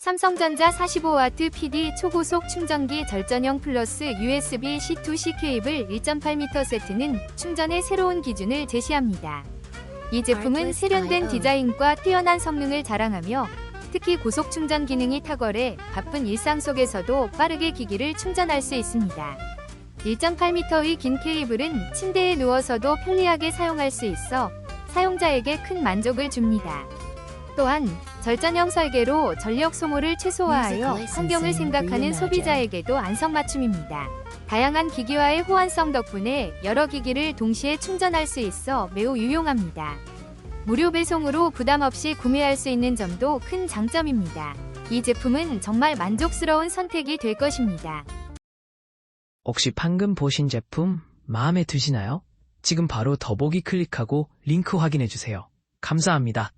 삼성전자 45W PD 초고속 충전기 절전형 플러스 USB C2C 케이블 1.8m 세트는 충전의 새로운 기준을 제시합니다. 이 제품은 세련된 디자인과 뛰어난 성능을 자랑하며 특히 고속 충전 기능이 탁월해 바쁜 일상 속에서도 빠르게 기기를 충전할 수 있습니다. 1.8m의 긴 케이블은 침대에 누워서도 편리하게 사용할 수 있어 사용자에게 큰 만족을 줍니다. 또한 절전형 설계로 전력 소모를 최소화하여 환경을 생각하는 소비자에게도 안성맞춤입니다. 다양한 기기와의 호환성 덕분에 여러 기기를 동시에 충전할 수 있어 매우 유용합니다. 무료 배송으로 부담 없이 구매할 수 있는 점도 큰 장점입니다. 이 제품은 정말 만족스러운 선택이 될 것입니다. 혹시 방금 보신 제품 마음에 드시나요? 지금 바로 더보기 클릭하고 링크 확인해 주세요. 감사합니다.